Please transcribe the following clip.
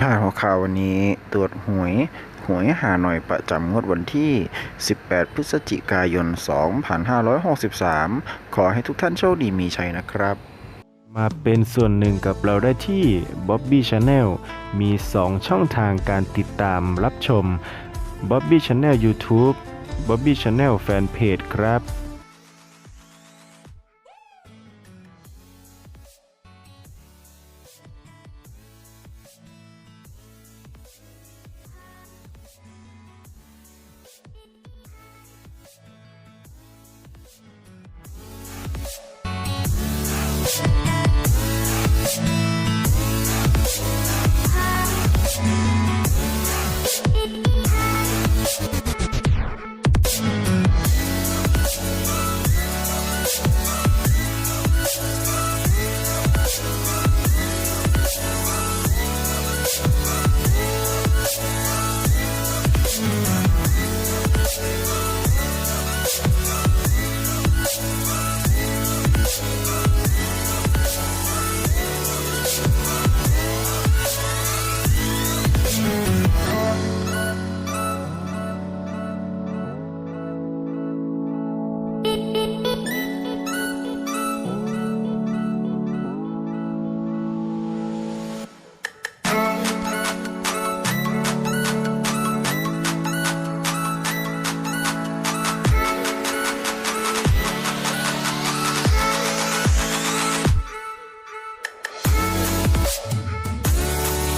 พาดหัวข่าววันนี้ตรวจหวย หวยหาหน่อยประจำงวดวันที่ 18 พฤศจิกายน 2563 ขอให้ทุกท่านโชคดีมีชัยนะครับ มาเป็นส่วนหนึ่งกับเราได้ที่ Bobby Channel มี 2 ช่องทางการติดตามรับชม Bobby Channel YouTube Bobby Channel Fanpage ครับ